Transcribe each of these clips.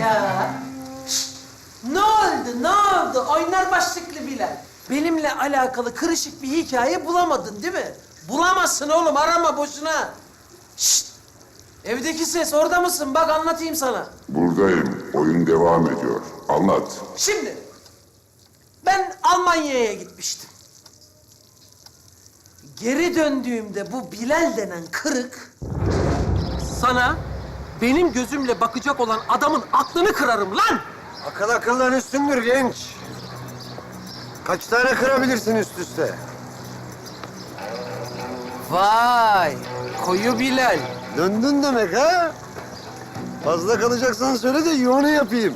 Ya. Ne oldu, ne oldu? Oynar başlıklı Bilal. Benimle alakalı kırışık bir hikaye bulamadın değil mi? Bulamazsın oğlum, arama boşuna. Şşt! Evdeki ses, orada mısın? Bak anlatayım sana. Buradayım. Oyun devam ediyor. Anlat. Şimdi, ben Almanya'ya gitmiştim. Geri döndüğümde bu Bilal denen kırık... ...sana benim gözümle bakacak olan adamın aklını kırarım lan! Akıl akıldan üstündür genç. Kaç tane kırabilirsin üst üste? Vay, koyu Bilal. Döndün demek ha? Fazla kalacaksan söyle de yuvanı yapayım.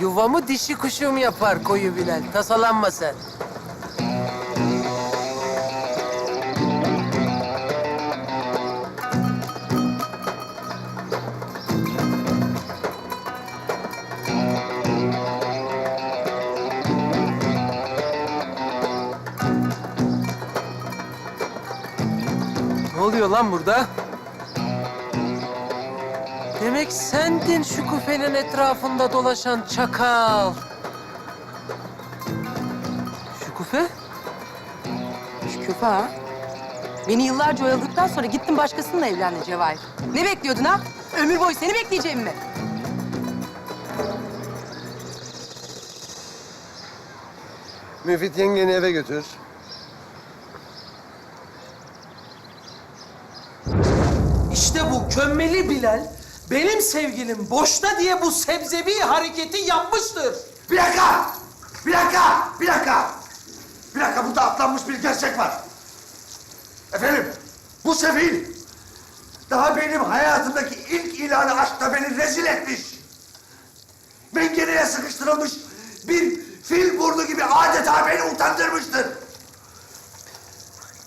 Yuvamı dişi kuşum yapar koyu Bilal. Tasalanma sen. Ne oluyor lan burada? Demek sendin şu küfenin etrafında dolaşan çakal. Şu küfe? Küfe ha? Beni yıllarca oyaladıktan sonra gittin başkasıyla evlendin Cevahir. Ne bekliyordun ha? Ömür boyu seni bekleyeceğim mi? Müfit yengeni eve götür. Kömmeli Bilal benim sevgilim boşta diye bu sebzebi hareketi yapmıştır. Bir dakika! Bir dakika! Bir dakika! Bir dakika burada atlanmış bir gerçek var. Efendim, bu sefil daha benim hayatımdaki ilk ilanı aşkta beni rezil etmiş. Mengeneye sıkıştırılmış bir fil burnu gibi adeta beni utandırmıştır.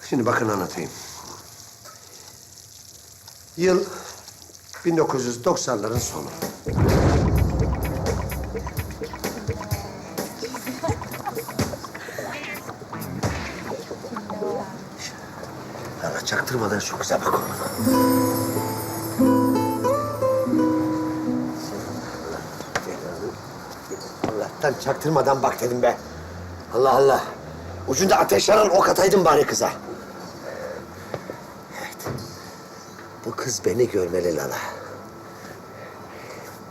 Şimdi bakın anlatayım. Yıl 1990'ların sonu. Hala çaktırmadan şu kıza bak oğlum. Allah'tan çaktırmadan bak dedim be. Allah Allah. Ucunda ateş yanan ok ataydın bari kıza. Evet. Bu kız beni görmeli Lala.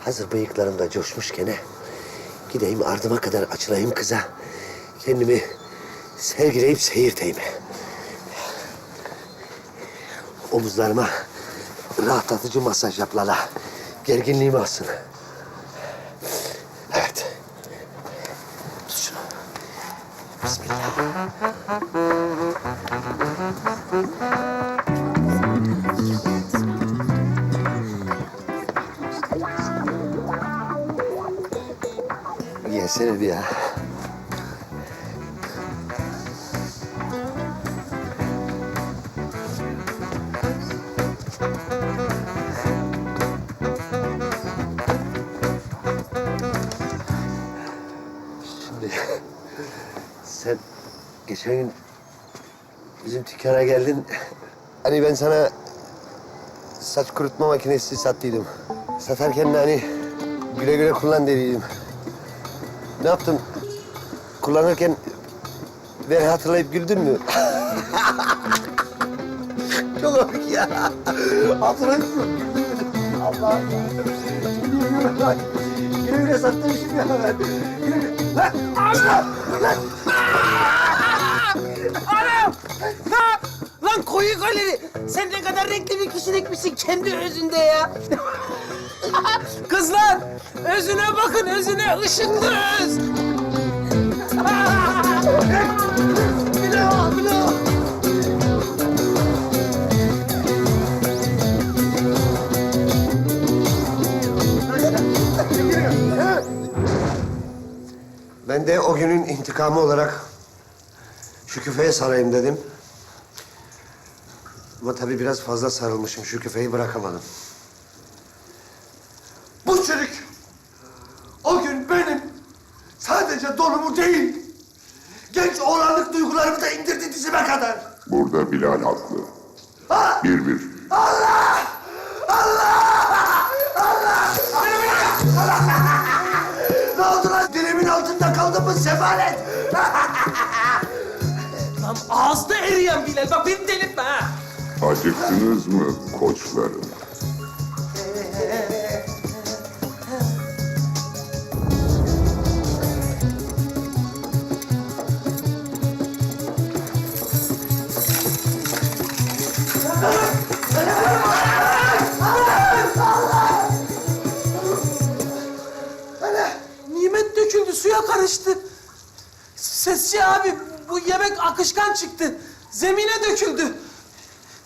Hazır bıyıklarım da coşmuşken gideyim ardıma kadar açılayım kıza. Kendimi sergileyip seyirteyim. Omuzlarıma rahatlatıcı masaj yap Lala. Gerginliğimi alsın. Evet. Tut şunu. Bismillah. Bir ya. Şimdi sen geçen gün bizim dükkana geldin. Hani ben sana saç kurutma makinesi sattıydım. Satarken de hani güle güle kullan dediydim. Ne yaptın? Kullanırken beni hatırlayıp güldün mü? Çok komik ya. Hatırlayıp mı? Allah Allah. Güle güle sattırmışım ya ben. Lan! Allah! Lan! Anam! Lan! Lan koyu galeri! Sen ne kadar renkli bir kişilikmişsin kendi özünde ya. Kızlar! Özüne bakın, özüne ışıklı öz! Bilo! Ben de o günün intikamı olarak şu küfeye sarayım dedim. Ama tabii biraz fazla sarılmışım. Şu küfeyi bırakamadım. burada Bilal haklı. Bir bir. Allah! Allah! Allah! Allah! ne oldu lan? Dilimin altında kaldı mı sefalet? lan ağızda eriyen Bilal. Bak beni delirtme ha. Acıktınız mı koçlarım? Ee, suya karıştı. Sesçi abi, bu yemek akışkan çıktı. Zemine döküldü.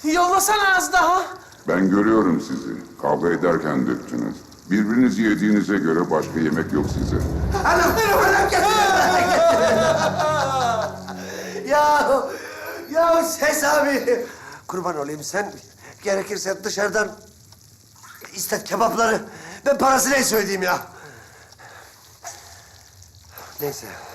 Yollasana az daha. Ben görüyorum sizi. Kavga ederken döktünüz. Birbirinizi yediğinize göre başka yemek yok size. Hanım benim hanım getirin. ya, ya ses abi. Kurban olayım sen gerekirse dışarıdan istet kebapları. Ben parası neyse ödeyeyim ya. Neyse.